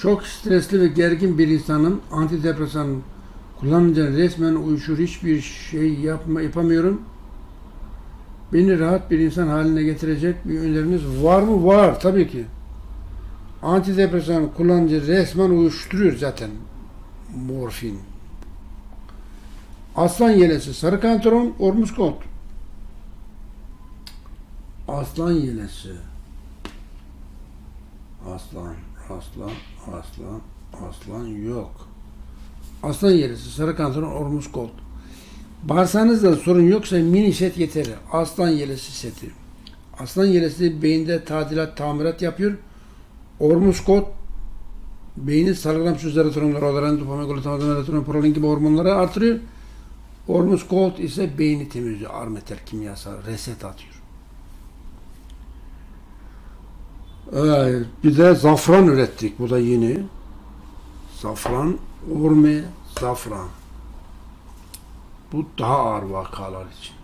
Çok stresli ve gergin bir insanın antidepresan kullanınca resmen uyuşur hiçbir şey yapma, yapamıyorum. Beni rahat bir insan haline getirecek bir öneriniz var mı? Var tabii ki. Antidepresan kullanınca resmen uyuşturuyor zaten. Morfin. Aslan yelesi, sarı kantaron, ormuskont. Aslan yelesi. Aslan, aslan, aslan, aslan yok. Aslan yelesi, sarı kantaron, ormuskont. Bağırsanızda sorun yoksa mini set yeterli. Aslan yelesi seti. Aslan yelesi beyinde tadilat, tamirat yapıyor. Ormuskot beynin salgılamış serotoninler, olaran, dopamin, glutamat, melatonin, prolin gibi hormonları artırıyor. Ormuskot ise beyni temizliyor. Armeter kimyasal reset atıyor. Ee, bir de zafran ürettik. Bu da yeni. Zafran, orme, zafran. Bu daha ağır vakalar için.